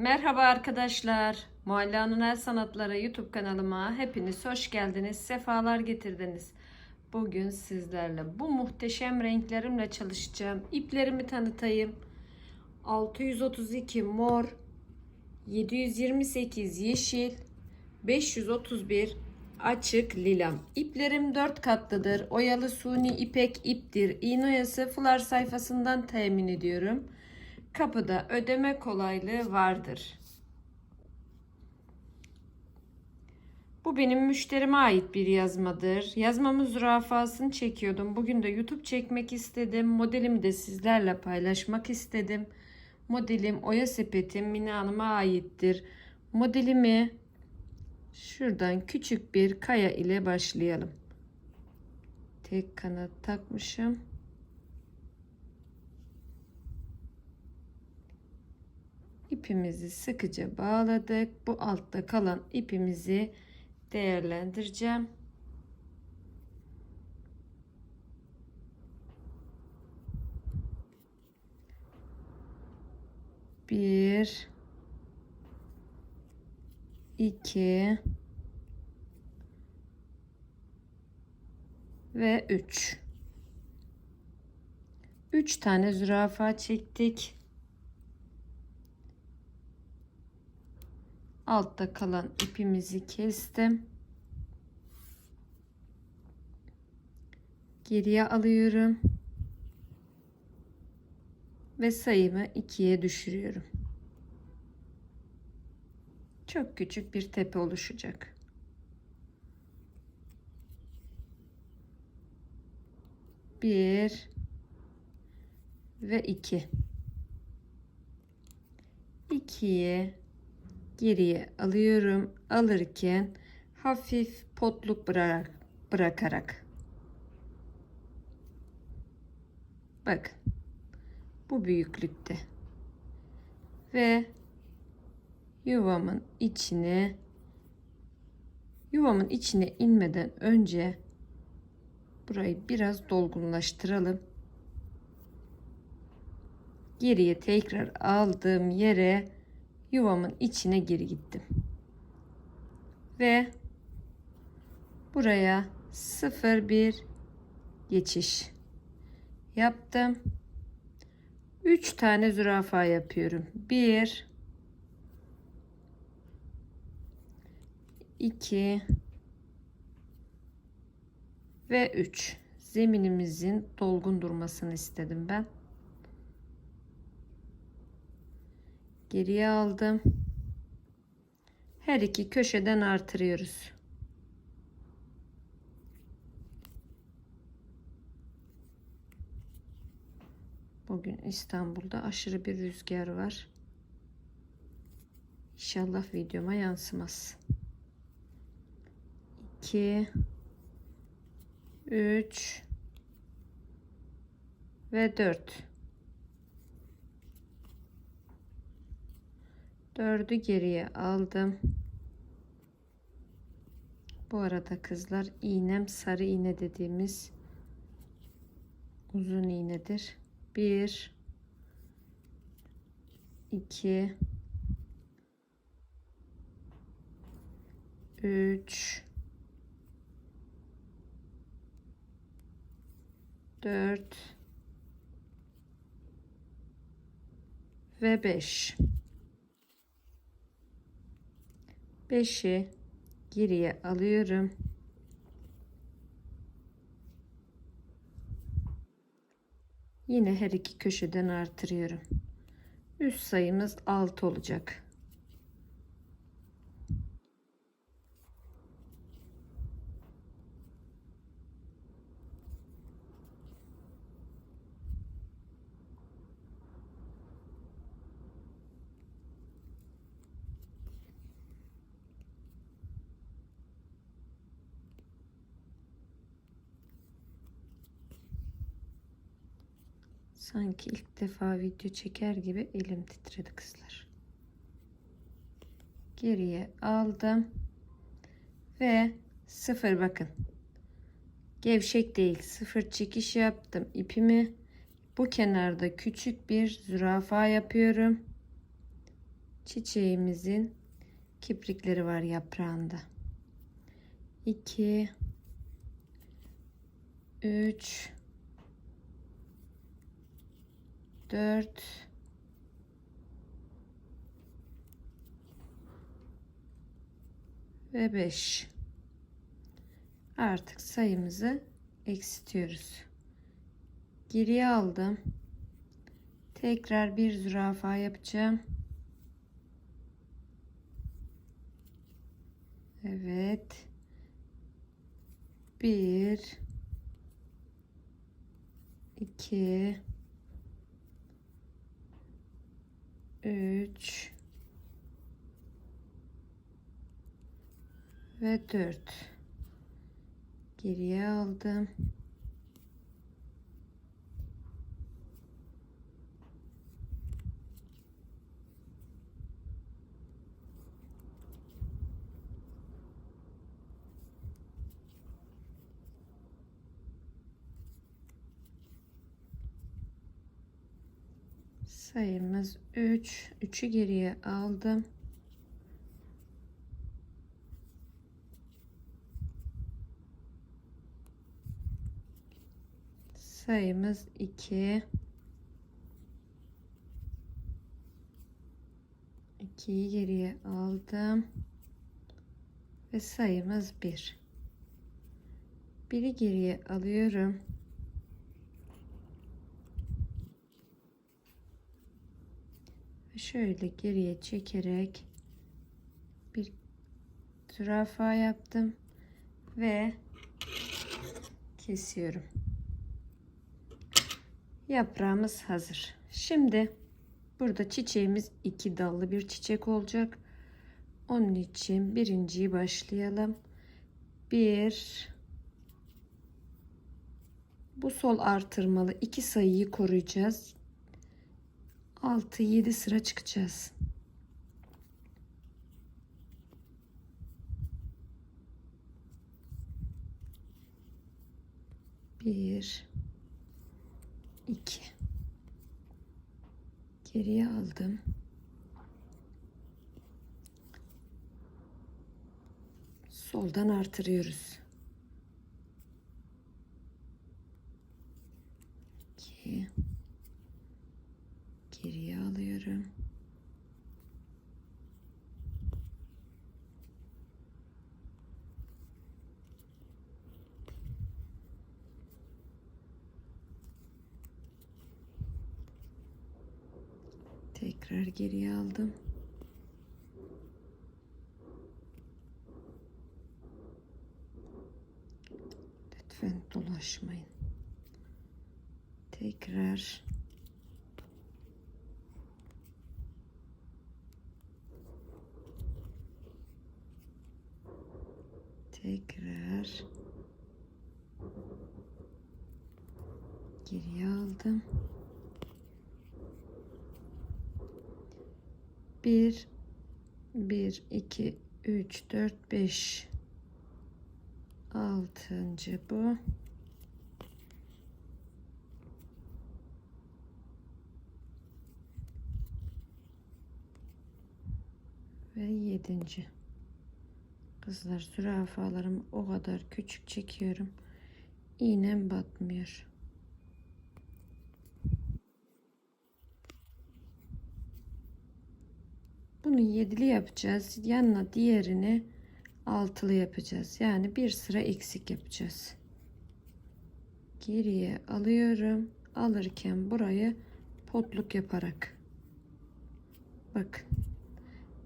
Merhaba arkadaşlar. Mualla'nın El Sanatları YouTube kanalıma hepiniz hoş geldiniz. Sefalar getirdiniz. Bugün sizlerle bu muhteşem renklerimle çalışacağım. İplerimi tanıtayım. 632 mor, 728 yeşil, 531 açık lilam. İplerim 4 katlıdır. Oyalı suni ipek iptir. İğne oyası fular sayfasından temin ediyorum. Kapıda ödeme kolaylığı vardır. Bu benim müşterime ait bir yazmadır. Yazmamın zürafasını çekiyordum. Bugün de YouTube çekmek istedim. Modelimi de sizlerle paylaşmak istedim. Modelim Oya Sepetim Mine Hanım'a aittir. Modelimi şuradan küçük bir kaya ile başlayalım. Tek kanat takmışım. İpimizi sıkıca bağladık. Bu altta kalan ipimizi değerlendireceğim. Bir, iki ve üç. Üç tane zürafa çektik. Altta kalan ipimizi kestim. Geriye alıyorum. Ve sayımı ikiye düşürüyorum. Çok küçük bir tepe oluşacak. Bir ve iki. İkiye geriye alıyorum. Alırken hafif potluk bırak, bırakarak. Bakın. Bu büyüklükte. Ve yuvamın içine yuvamın içine inmeden önce burayı biraz dolgunlaştıralım. Geriye tekrar aldığım yere yuvamın içine geri gittim. Ve buraya 0 1 geçiş yaptım. 3 tane zürafa yapıyorum. 1 2 ve 3 zeminimizin dolgun durmasını istedim ben. Geriye aldım. Her iki köşeden artırıyoruz. Bugün İstanbul'da aşırı bir rüzgar var. İnşallah videoma yansımaz. 2 3 ve 4 Dördü geriye aldım. Bu arada kızlar iğnem sarı iğne dediğimiz uzun iğnedir. Bir, iki, üç, dört ve beş. 5'i geriye alıyorum. Yine her iki köşeden artırıyorum. Üst sayımız 6 olacak. Sanki ilk defa video çeker gibi elim titredi kızlar. Geriye aldım. Ve sıfır bakın. Gevşek değil. Sıfır çekiş yaptım. ipimi bu kenarda küçük bir zürafa yapıyorum. çiçeğimizin kiprikleri var yaprağında. 2 3 4 ve 5 artık sayımızı eksitiyoruz. Geriye aldım. Tekrar bir zürafa yapacağım. Evet. Bir. iki, Üç. Ve dört. Geriye aldım. Sayımız 3 3'ü geriye aldım. Sayımız 2 2'yi geriye aldım. Ve sayımız 1 biri geriye alıyorum şöyle geriye çekerek bir zürafa yaptım ve kesiyorum. Yaprağımız hazır. Şimdi burada çiçeğimiz iki dallı bir çiçek olacak. Onun için birinciyi başlayalım. Bir bu sol artırmalı iki sayıyı koruyacağız. 6 7 sıra çıkacağız. Bir, iki. Geriye aldım. Soldan artırıyoruz. İki geriye alıyorum. Tekrar geriye aldım. Lütfen dolaşmayın. Tekrar tekrar geriye aldım. Bir, bir, iki, üç, dört, beş. Altıncı bu. Ve yedinci. Kızlar zürafalarım o kadar küçük çekiyorum. İğnem batmıyor. Bunu yedili yapacağız. Yanına diğerini altılı yapacağız. Yani bir sıra eksik yapacağız. Geriye alıyorum. Alırken burayı potluk yaparak. Bakın.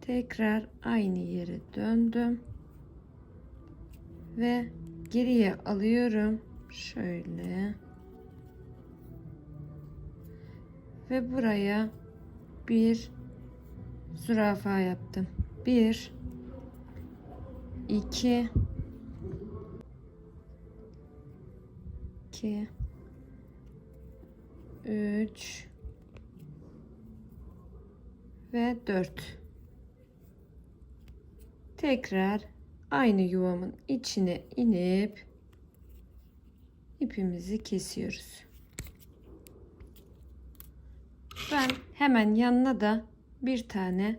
Tekrar aynı yere döndüm ve geriye alıyorum. Şöyle. Ve buraya bir zürafa yaptım. Bir iki iki üç ve dört. Tekrar aynı yuvamın içine inip ipimizi kesiyoruz. Ben hemen yanına da bir tane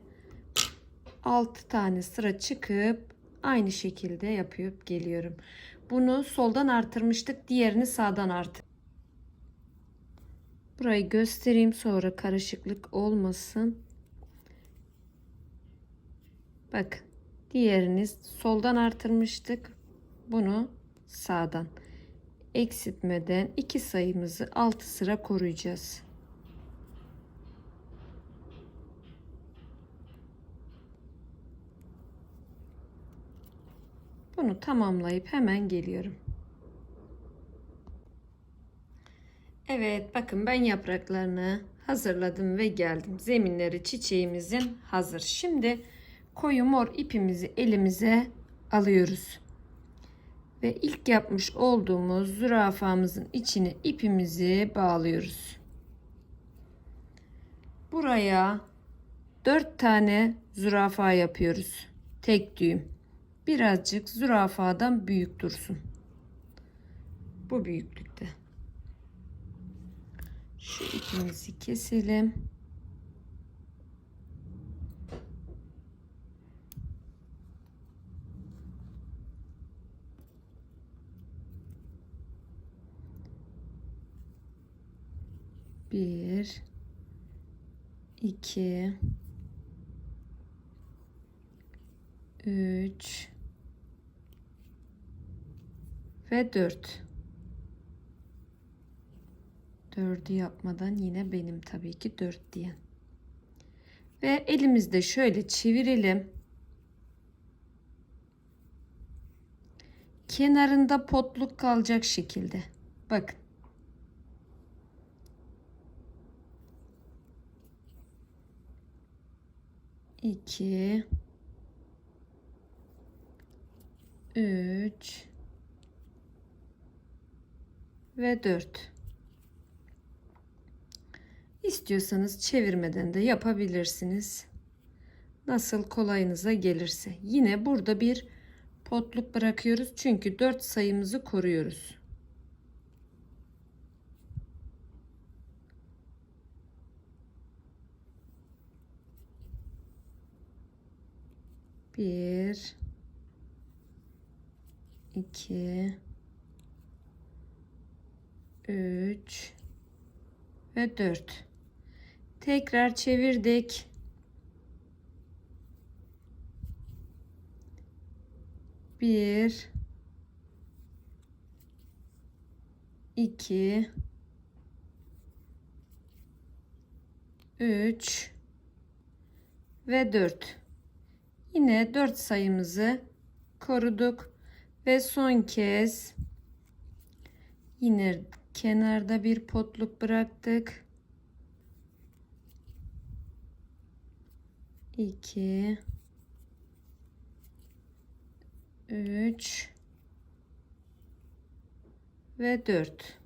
6 tane sıra çıkıp aynı şekilde yapıp geliyorum. Bunu soldan artırmıştık. Diğerini sağdan artır. Burayı göstereyim sonra karışıklık olmasın. Bakın. Diğerini soldan artırmıştık. Bunu sağdan eksiltmeden iki sayımızı 6 sıra koruyacağız. Bunu tamamlayıp hemen geliyorum. Evet bakın ben yapraklarını hazırladım ve geldim. Zeminleri çiçeğimizin hazır. Şimdi koyu mor ipimizi elimize alıyoruz. Ve ilk yapmış olduğumuz zürafamızın içine ipimizi bağlıyoruz. Buraya 4 tane zürafa yapıyoruz. Tek düğüm. Birazcık zürafadan büyük dursun. Bu büyüklükte. Şu ipimizi keselim. Bir, iki, üç ve dört. Dördü yapmadan yine benim tabii ki dört diyen. Ve elimizde şöyle çevirelim. Kenarında potluk kalacak şekilde. Bakın. İki. Üç. Ve dört. İstiyorsanız çevirmeden de yapabilirsiniz. Nasıl kolayınıza gelirse. Yine burada bir potluk bırakıyoruz. Çünkü 4 sayımızı koruyoruz. Bir, iki, üç ve dört. Tekrar çevirdik. Bir, iki, üç ve dört. Yine dört sayımızı koruduk. Ve son kez yine kenarda bir potluk bıraktık. 2 3 ve 4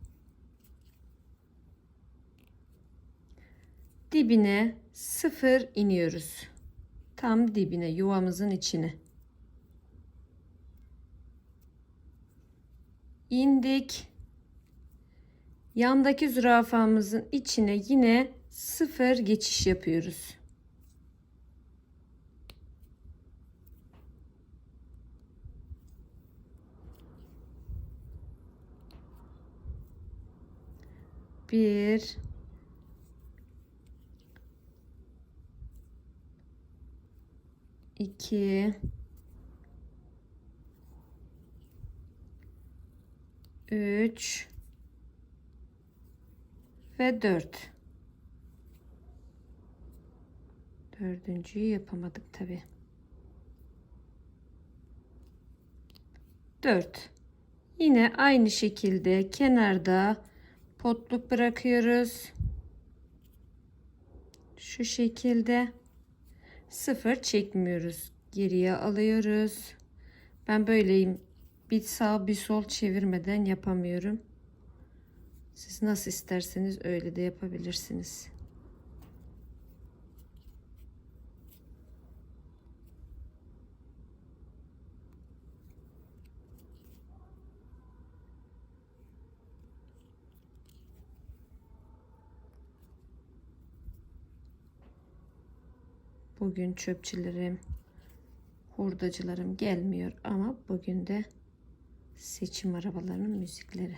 dibine 0 iniyoruz tam dibine yuvamızın içine. İndik. Yandaki zürafamızın içine yine 0 geçiş yapıyoruz. Bir iki. Üç. Ve dört. Dördüncüyü yapamadık tabi dört. Yine aynı şekilde kenarda potluk bırakıyoruz. Şu şekilde sıfır çekmiyoruz. Geriye alıyoruz. Ben böyleyim. Bir sağ bir sol çevirmeden yapamıyorum. Siz nasıl isterseniz öyle de yapabilirsiniz. Bugün çöpçülerim hurdacılarım gelmiyor ama bugün de seçim arabalarının müzikleri.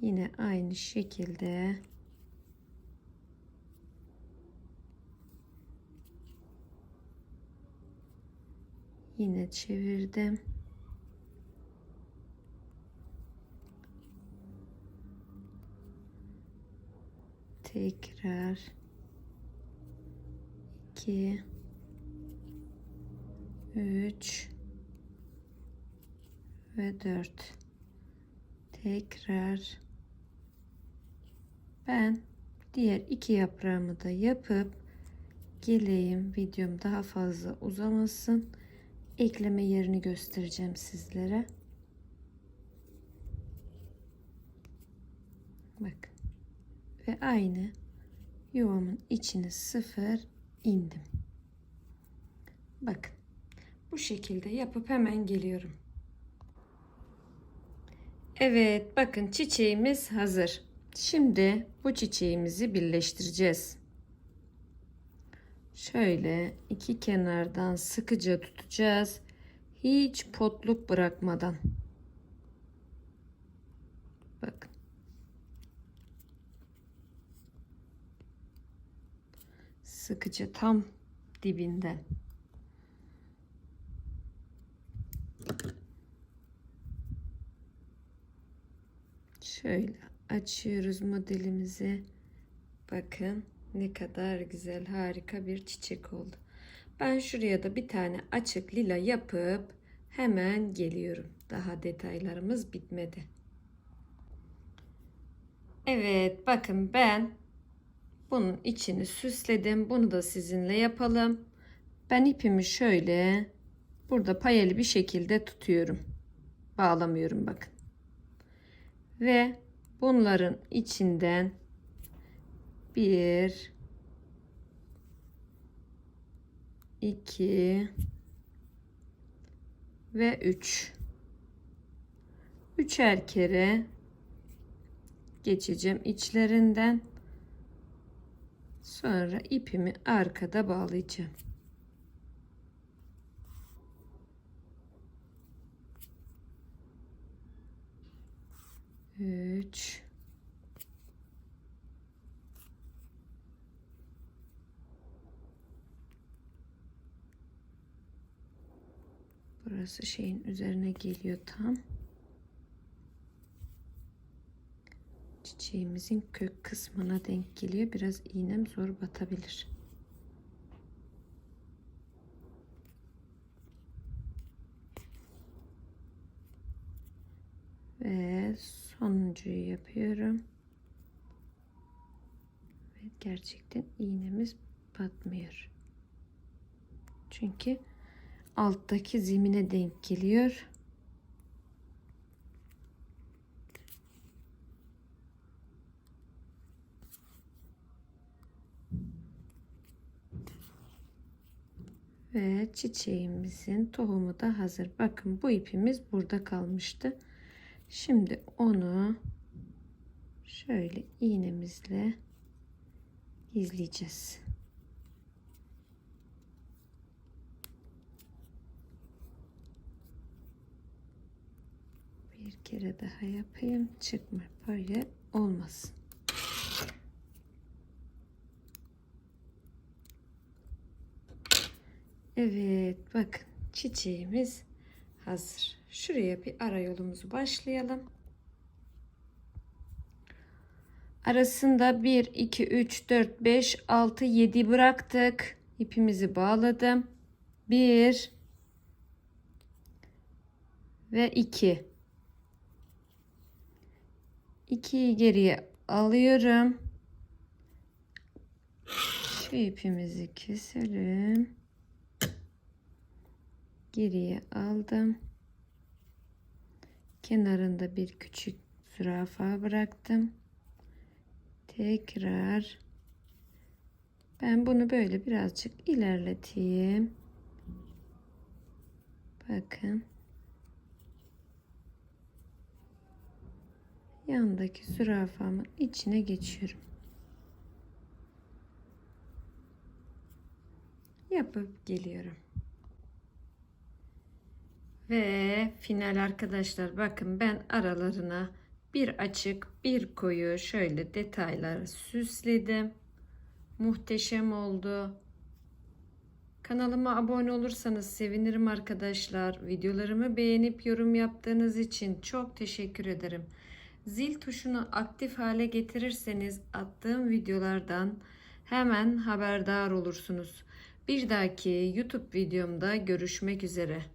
Yine aynı şekilde yine çevirdim. Tekrar 2 3 ve 4 tekrar. Ben diğer iki yaprağımı da yapıp geleyim. Videom daha fazla uzamasın. Ekleme yerini göstereceğim sizlere. Bak. Ve aynı yuvamın içine sıfır indim bakın bu şekilde yapıp hemen geliyorum Evet bakın çiçeğimiz hazır. Şimdi bu çiçeğimizi birleştireceğiz. Şöyle iki kenardan sıkıca tutacağız. Hiç potluk bırakmadan. Bakın. Sıkıca tam dibinden. Şöyle açıyoruz modelimizi. Bakın ne kadar güzel harika bir çiçek oldu. Ben şuraya da bir tane açık lila yapıp hemen geliyorum. Daha detaylarımız bitmedi. Evet bakın ben bunun içini süsledim. Bunu da sizinle yapalım. Ben ipimi şöyle burada payeli bir şekilde tutuyorum. Bağlamıyorum bakın ve bunların içinden bir iki ve üç üçer kere geçeceğim içlerinden sonra ipimi arkada bağlayacağım 3 Burası şeyin üzerine geliyor tam. Çiçeğimizin kök kısmına denk geliyor. Biraz iğnem zor batabilir. Ve sonuncuyu yapıyorum. Ve gerçekten iğnemiz batmıyor. Çünkü alttaki zemine denk geliyor. Ve çiçeğimizin tohumu da hazır. Bakın bu ipimiz burada kalmıştı. Şimdi onu şöyle iğnemizle izleyeceğiz. Bir kere daha yapayım. Çıkma böyle olmasın. Evet bakın çiçeğimiz hazır. Şuraya bir ara yolumuzu başlayalım. Arasında 1, 2, 3, 4, 5, 6, 7 bıraktık. İpimizi bağladım. 1 ve 2. 2'yi geriye alıyorum. Şu ipimizi keselim. Geriye aldım kenarında bir küçük zürafa bıraktım. Tekrar ben bunu böyle birazcık ilerleteyim. Bakın. Yandaki zürafamın içine geçiyorum. yapıp geliyorum. Ve final arkadaşlar bakın ben aralarına bir açık bir koyu şöyle detaylar süsledim. Muhteşem oldu. Kanalıma abone olursanız sevinirim arkadaşlar. Videolarımı beğenip yorum yaptığınız için çok teşekkür ederim. Zil tuşunu aktif hale getirirseniz attığım videolardan hemen haberdar olursunuz. Bir dahaki YouTube videomda görüşmek üzere.